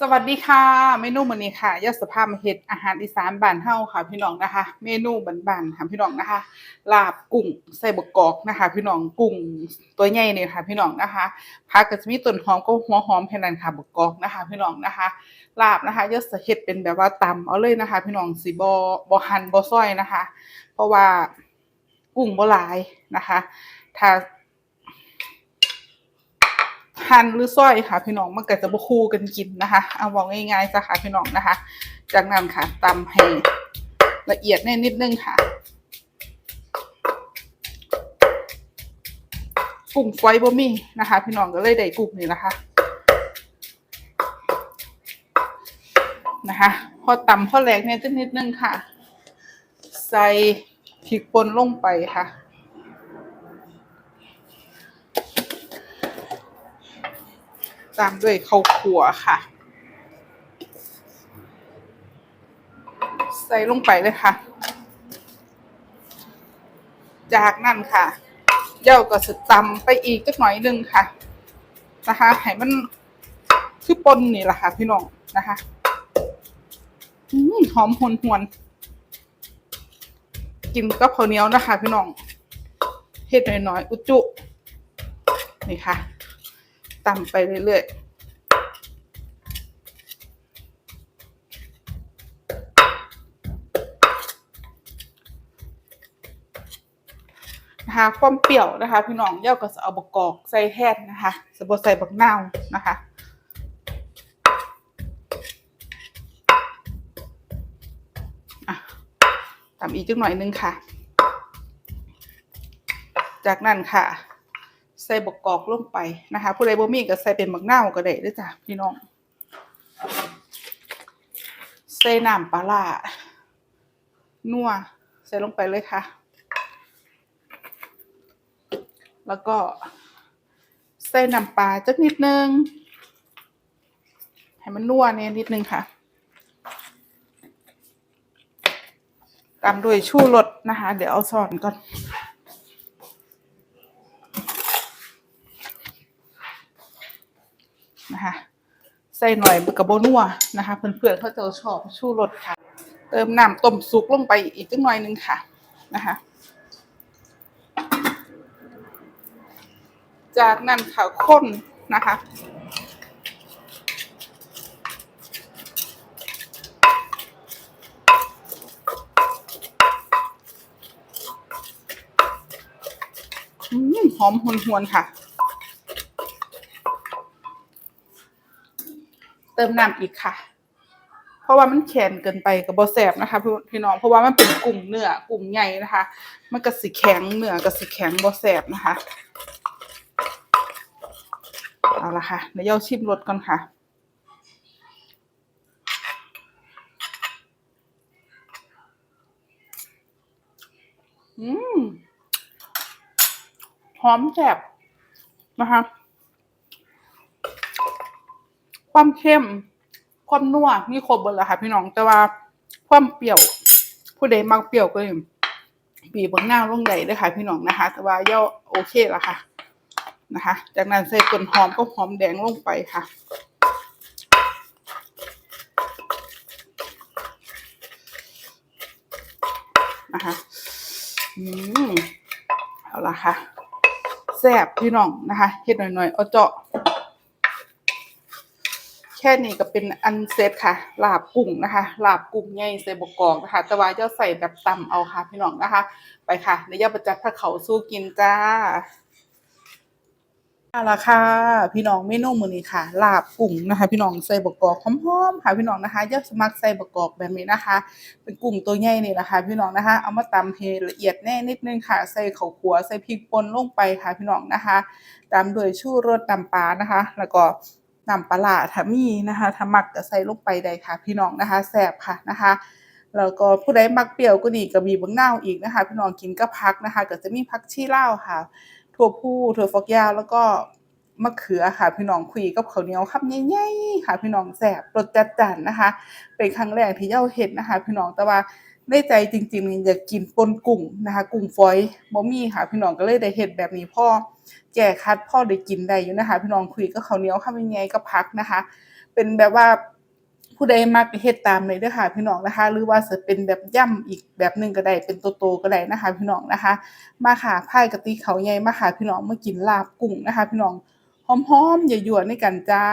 สวัสดีค่ะ เมนูมื้อนี้ค่ะยศภาพเฮ็ดอาหารอีสานบ้านเฮาค่ะ พี่น้องนะคะ เมนูบ้านๆค่ะพี่น้องนะคะ ลาบกุ้งใส่บกกอกนะคะ พี่น้องกุ้งตัวใหญ่เนี่ยค่ะ พี่น้องนะคะผักก็จะมีต้นหอมกับหัวหอมแค่นั้นค่ะบกกอกนะคะ พี่น้องนะคะ ลาบนะคะยศเฮ็ดเป็นแบบว่าตำเอาเลยนะคะ พี่น้องสิบ่บ่หั่นบ่ซอยนะคะ เพราะว่ากุ้งบ่หลายนะคะ ถ้า หั่นหรือซอยค่ะพี่น้องมันก็จะบคู่กันกินนะคะ เอาเว้าง่ายๆซะค่ะพี่น้องนะคะ จากนั้นค่ะตำให้ละเอียดแน่นิดนึงค่ะกุ้งฝอยบ่มีนะคะ พี่น้องก็เลยได้กุ้งนี่นะคะนะคะ พอตำพอแหลกเนี่ยนิดนึงค่ะ ใส่พริกป่นลงไปค่ะ ตามด้วยข้าวขัวค่ะ ใส่ลงไปเลยค่ะ จากนั้นค่ะเย่าก็จะตำไปอีกจักหน่อยนึงค่ะนะคะให้มันคือปนนี่แหละค่ะ พี่น้องนะคะอืมหอมหวนหวนๆกินกับข้าวเหนียวนะคะ พี่น้องเฮ็ดหน่อยๆอุจจุนี่ค่ะ ตำไปเรื่อยๆนะคะความเปรี้ยวนะคะ พี่น้องเย่าก็จะเอาบกกอกใส่แทนนะคะสบใส่บักนาวนะคะอ่ำอีกจักหน่อยนึงค่ะ จากนั้นค่ะ ใส่บกกอกลงไปนะคะ ผู้ใดบ่มีก็ใส่เป็นบักนาวก็ได้ด้อจ้ะพี่น้อง ใส่น้ำปลาร้านัวใส่ลงไปเลยค่ะ แล้วก็ ใส่น้ำปลาจักนิดนึง ให้มันนัวเนี่ยนิดนึงค่ะตามด้วยชูรสนะคะ เดี๋ยวเอาซอนก่อน นะคะ ใส่หน่อยกับโบนัวนะคะ เพื่อนๆเขาจะชอบชูรสค่ะ เติมน้ำต้มสุกลงไปอีกจักหน่อยนึงค่ะนะคะจากนั้นค่ะข้นนะคะ หอมหวนๆค่ะ เติมน้ำอีกค่ะ เพราะว่ามันแข็งเกินไปกับบอแสบนะคะพี่น้องเพราะว่ามันเป็นกลุ่มเนื้อกลุ่มใหญ่นะคะ มันก็สิแข็งเนื้อก็สิแข็งบอแสบนะคะเอาละค่ะเดี๋ยวเราชิมรสก่อนค่ะอืมหอมแซ่บนะคะ ความเข้มความนัวมีครบหมดแล้วค่ะ พี่น้องแต่ว่าความเปรี้ยว ผู้ใดมักเปรี้ยวก็บีบบางหน้าลงใดด้วยค่ะ พี่น้องนะคะ แต่ว่าย่าโอเคแล้วค่ะ นะคะ จากนั้นใส่ต้นหอมก็หอมแดงลงไปค่ะนะคะอืมเอาละค่ะแซ่บพี่น้องนะคะเฮ็ดหน่อยๆเอาเจาะ ค่นี้ก็เป็นอันเซตค่ะลาบกุ้งนะคะลาบกุ้งใหญ่ใส่บกกอกนะคะ แต่ว่าเจ้าใส่แบบตำเอาค่ะพี่น้องนะคะ ไปค่ะเดี๋ยวย่าประจัดพระเขาสู้กินจ้าเอาละค่ะพี่น้องเมนูมื้อนี้ค่ะ ลาบกุ้งนะคะ พี่น้องใส่บกกอกหอมๆค่ะพี่น้องนะคะย่าสมัครใส่บกกอกแบบนี้นะคะ เป็นกุ้งตัวใหญ่นี่แหละค่ะพี่น้องนะคะ เอามาตำให้ละเอียดแน่นิดนึงค่ะ ใส่ข้าขัวใส่พริกป่นลงไปค่ะพี่น้องนะคะตามด้วยชูรสน้ำปลานะคะ แล้วก็ น้ำปลาร้าถ้ามีนะคะถ้ามักก็ใส่ลงไปได้ค่ะ พี่น้องนะคะแซ่บค่ะนะคะแล้วก็ผู้ใดมักเปรี้ยวก็ดีก็บีบบักนาวอีกนะคะ พี่น้องกินกับผักนะคะ ก็จะมีผักชีลาค่ะถั่วพูถั่วฝักยาวแล้วก็มะเขือค่ะ พี่น้องคุยกับข้าวเหนียวคำใหญ่ๆค่ะ พี่น้องแซ่บรสจัดจ้านนะคะ เป็นครั้งแรกที่เย้าเฮ็ดนะคะ พี่น้องแต่ว่า ในใจจริงๆนี่อยากกินปนกุ้งนะคะ กุ้งฝอยบ่มีค่ะพี่น้องก็เลยได้เฮ็ดแบบนี้พ่อแก้คัดพ่อได้กินได้อยู่นะคะ พี่น้องคุยกับข้าวเหนียวคำใหญ่ๆกับผักนะคะ เป็นแบบว่าผู้ใดมักเฮ็ดตามเลยเด้อค่ะพี่น้องนะคะ หรือว่าสิเป็นแบบย่ำอีกแบบหนึ่งก็ได้เป็นโตๆก็ได้นะคะ พี่น้องนะคะ มาค่ะพายกะติข้าใหญ่มาค่ะพี่น้องมากินลาบกุ้งนะคะ พี่น้องหอมๆยั่วๆในกันจ้า